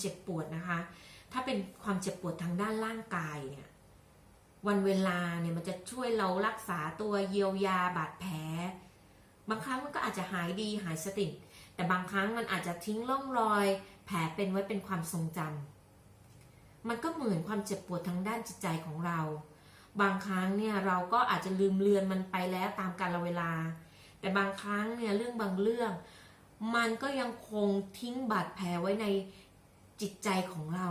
เจ็บปวดนะคะ ถ้าเป็นความเจ็บปวดทางด้านร่างกายเนี่ยวันเวลาเนี่ยมันจะช่วยเรารักษาตัวเยียวยาบาดแผล บางครั้งมันก็อาจจะหายดีหายสติแต่บางครั้งมันอาจจะทิ้งร่องรอย แผลเป็นไว้เป็นความทรงจำมันก็เหมือนความเจ็บปวดทางด้านจิตใจของเรา บางครั้งเนี่ยเราก็อาจจะลืมเลือนมันไปแล้วตามกาลเวลา แต่บางครั้งเนี่ยเรื่องบางเรื่อง มันก็ยังคงทิ้งบาดแผลไว้ใน จิตใจของเรา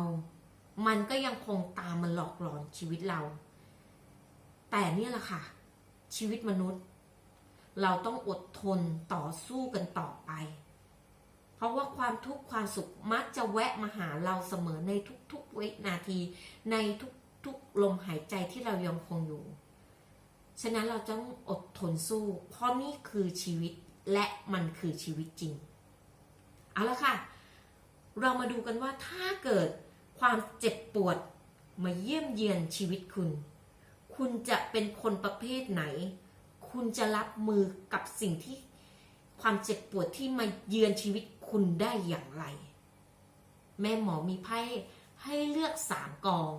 มันก็ยังคงตามมันหลอกหลอนชีวิตเรา แต่เนี่ยแหละค่ะ ชีวิตมนุษย์ เราต้องอดทนต่อสู้กันต่อไป เพราะว่าความทุกข์ความสุขมักจะแวะมาหาเราเสมอในทุกๆวินาทีในทุกๆลมหายใจที่เรายังคงอยู่ ฉะนั้นเราต้องอดทนสู้ เพราะนี่คือชีวิตและมันคือชีวิตจริง เอาละค่ะ เรามาดูกันว่าถ้าเกิดความเจ็บปวดมาเยี่ยมเยียนชีวิตคุณ คุณจะเป็นคนประเภทไหน คุณจะรับมือกับสิ่งที่ความเจ็บปวดที่มาเยือนชีวิตคุณได้อย่างไร แม่หมอมีไพ่ให้เลือกสามกอง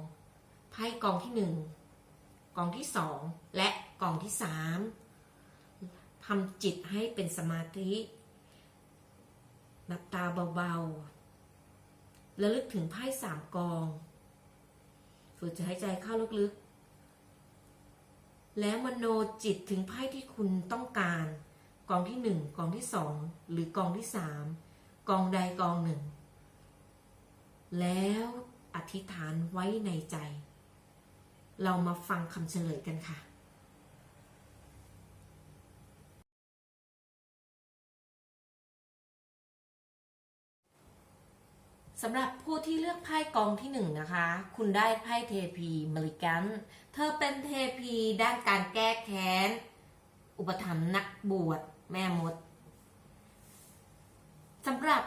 ไพ่กองที่หนึ่งกองที่สองและกองที่สามทำจิตให้เป็นสมาธิหลับตาเบาๆ แล้วลึกถึงไพ่สามกองฝึกจะหายใจเข้าลึกๆ แล้วมโนจิตถึงไพ่ที่คุณต้องการ กองที่หนึ่งกองที่สองหรือกองที่สามกองใดกองหนึ่ง แล้วอธิษฐานไว้ในใจ เรามาฟังคำเฉลยกันค่ะ สำหรับผู้ที่เลือกไพ่กองที่หนึ่งนะคะ คุณได้ไพ่เทพีมริกันเธอเป็นเทพีด้านการแก้แค้น อุปถัมภ์นักบวชแม่มดสำหรับ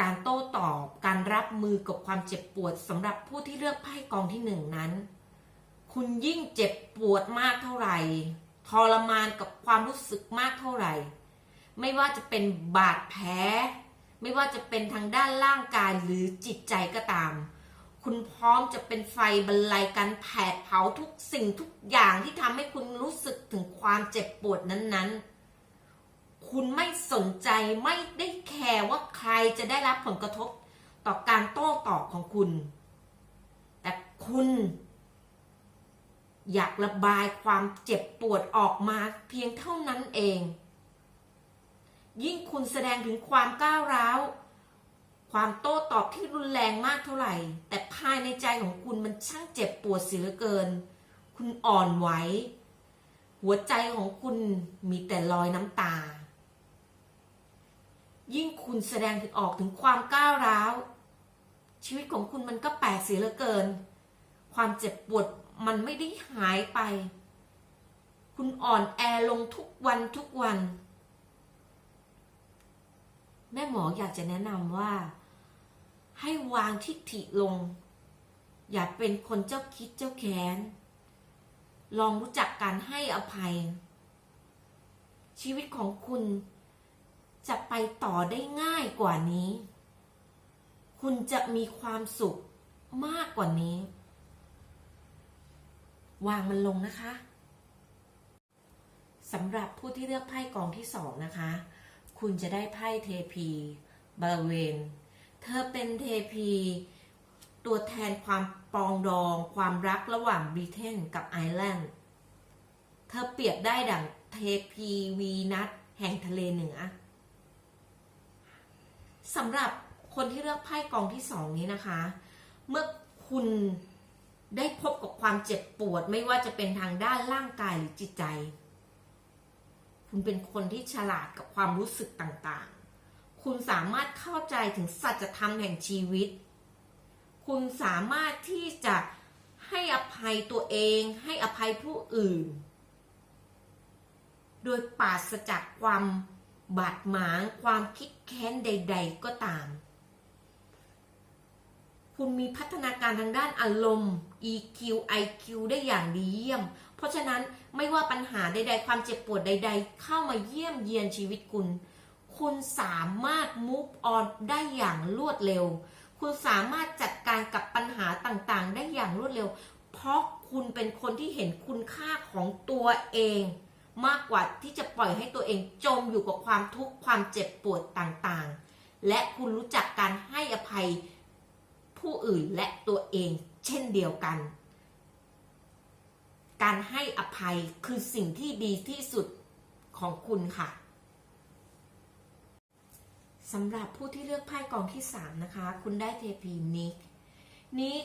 การโต้ตอบ การรับมือกับความเจ็บปวดสำหรับผู้ที่เลือกไพ่กองที่หนึ่งนั้น คุณยิ่งเจ็บปวดมากเท่าไหร่ทรมานกับความรู้สึกมากเท่าไหร่ ไม่ว่าจะเป็นบาดแผล ไม่ว่าจะเป็นทางด้านร่างกายหรือจิตใจก็ตาม คุณพร้อมจะเป็นไฟบรรลัยการแผดเผาทุกสิ่งทุกอย่างที่ทำให้คุณรู้สึกถึงความเจ็บปวดนั้นๆ คุณไม่สนใจไม่ได้แคร์ว่าใครจะได้รับผลกระทบต่อการโต้ตอบของคุณ แต่คุณอยากระบายความเจ็บปวดออกมาเพียงเท่านั้นเอง ยิ่งคุณแสดงถึงความก้าวร้าว ความโต้ตอบที่รุนแรงมากเท่าไหร่ แต่ภายในใจของคุณมันช่างเจ็บปวดเสียเหลือเกิน คุณอ่อนไหว หัวใจของคุณมีแต่รอยน้ำตา ยิ่งคุณแสดงถึงออกถึงความก้าวร้าว ชีวิตของคุณมันก็แปลกเสียเหลือเกิน ความเจ็บปวดมันไม่ได้หายไป คุณอ่อนแอลงทุกวันทุกวัน แม่หมออยากจะแนะนำว่า ให้วางทิฐิลง อย่าเป็นคนเจ้าคิดเจ้าแค้น ลองรู้จักการให้อภัย ชีวิตของคุณจะไปต่อได้ง่ายกว่านี้ คุณจะมีความสุขมากกว่านี้ วางมันลงนะคะสำหรับผู้ที่เลือกไพ่กองที่สองนะคะ คุณจะได้ไพ่เทพีบริเวณ เธอเป็นเทพี ตัวแทนความปองดองความรักระหว่างบริเทนกับไอร์แลนด์ เธอเปรียบได้ดั่งเทพีวีนัสแห่งทะเลเหนือสำหรับคนที่เลือกไพ่กองที่สองนี้นะคะ เมื่อคุณได้พบกับความเจ็บปวดไม่ว่าจะเป็นทางด้านร่างกายหรือจิตใจ คุณเป็นคนที่ฉลาดกับความรู้สึกต่างๆ คุณสามารถเข้าใจถึงสัจธรรมแห่งชีวิต คุณสามารถที่จะให้อภัยตัวเอง ให้อภัยผู้อื่น โดยปราศจากความบาดหมาง ความคิดแค้นใด ๆ ก็ตาม คุณมีพัฒนาการทางด้านอารมณ์ EQ IQ ได้อย่างดีเยี่ยม เพราะฉะนั้นไม่ว่าปัญหาใด ๆ ความเจ็บปวดใด ๆ เข้ามาเยี่ยมเยียนชีวิตคุณ คุณสามารถ move on ได้อย่างรวดเร็วคุณคุณสามารถจัดการกับปัญหาต่างๆ ได้อย่างรวดเร็ว เพราะคุณเป็นคนที่เห็นคุณค่าของตัวเอง มากกว่าที่จะปล่อยให้ตัวเองจมอยู่กับความทุกข์ความเจ็บปวดต่างๆ และคุณรู้จักการให้อภัยผู้อื่นและตัวเองเช่นเดียวกัน การให้อภัยคือสิ่งที่ดีที่สุดของคุณค่ะสำหรับผู้ที่เลือกไพ่กองที่ 3 นะคะ คุณได้เทพีนิกนิก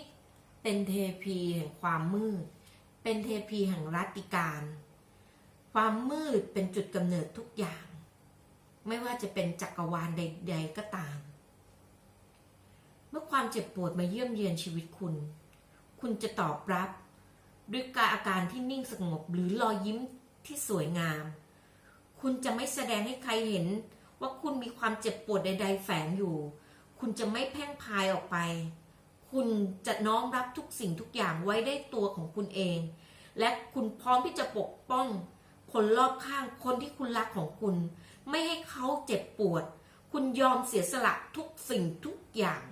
เป็นเทพีแห่งความมืด เป็นเทพีแห่งรัตติการ ความมืดเป็นจุดกำเนิดทุกอย่าง ไม่ว่าจะเป็นจักรวาลใด ๆ ก็ตาม เมื่อความเจ็บปวดมาเยี่ยมเยียนชีวิตคุณ คุณจะตอบรับ ด้วยการอาการที่นิ่งสงบหรือรอยยิ้มที่สวยงาม คุณจะไม่แสดงให้ใครเห็นว่าคุณมีความเจ็บปวดใด ๆ แฝงอยู่ คุณจะไม่แพ่งพายออกไป คุณจะน้อมรับทุกสิ่งทุกอย่างไว้ได้ตัวของคุณเอง และคุณพร้อมที่จะปกป้อง คนรอบข้างคนที่คุณรักของคุณ ไม่ให้เขาเจ็บปวด คุณยอมเสียสละทุกสิ่งทุกอย่าง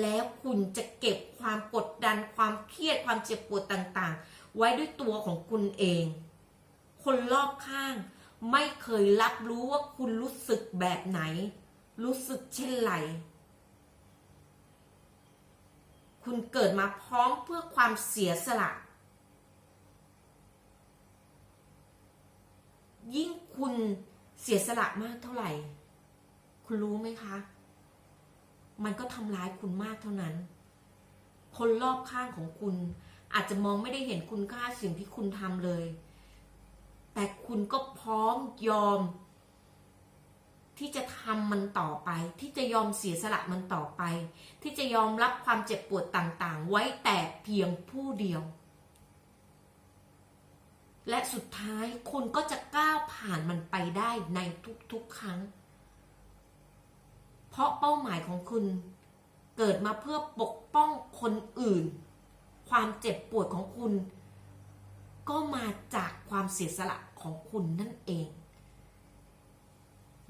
แล้วคุณจะเก็บความกดดันความเครียดความเจ็บปวดต่างๆ ไว้ด้วยตัวของคุณเอง คนรอบข้างไม่เคยรับรู้ว่าคุณรู้สึกแบบไหน รู้สึกเช่นไร คุณเกิดมาพร้อมเพื่อความเสียสละ ยิ่งคุณเสียสละมากเท่าไหร่ คุณรู้ไหมคะ มันก็ทำร้ายคุณมากเท่านั้น คนรอบข้างของคุณ อาจจะมองไม่ได้เห็นคุณค่าสิ่งที่คุณทำเลย แต่คุณก็พร้อมยอม ที่จะทำมันต่อไป ที่จะยอมเสียสละมันต่อไป ที่จะยอมรับความเจ็บปวดต่างๆ ไว้แต่เพียงผู้เดียว และสุดท้ายคุณก็จะก้าวผ่านมันไปได้ในทุกๆครั้ง เพราะเป้าหมายของคุณเกิดมาเพื่อปกป้องคนอื่น ความเจ็บปวดของคุณ ก็มาจากความเสียสละของคุณนั่นเอง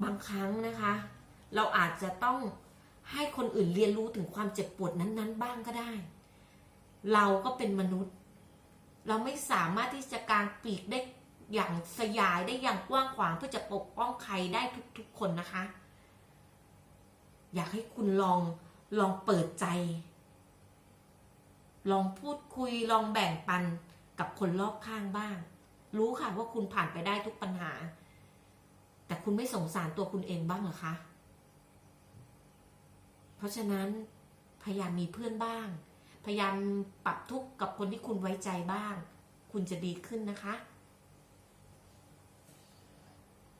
บางครั้งนะคะ เราอาจจะต้องให้คนอื่นเรียนรู้ถึงความเจ็บปวดนั้น ๆ บ้างก็ได้ เราก็เป็นมนุษย์ เราไม่สามารถที่จะกางปีกได้อย่างสยายได้อย่างกว้างขวางเพื่อจะปกป้องใครได้ทุก ๆ คนนะคะ อยากให้คุณลองลองเปิดใจ ลองพูดคุยลองแบ่งปันกับคนรอบข้างบ้าง รู้ค่ะว่าคุณผ่านไปได้ทุกปัญหา แต่คุณไม่สงสารตัวคุณเองบ้างเหรอคะ เพราะฉะนั้นพยายามมีเพื่อนบ้าง พยายามปรับทุกข์กับคนที่คุณไว้ใจบ้าง คุณจะดีขึ้นนะคะ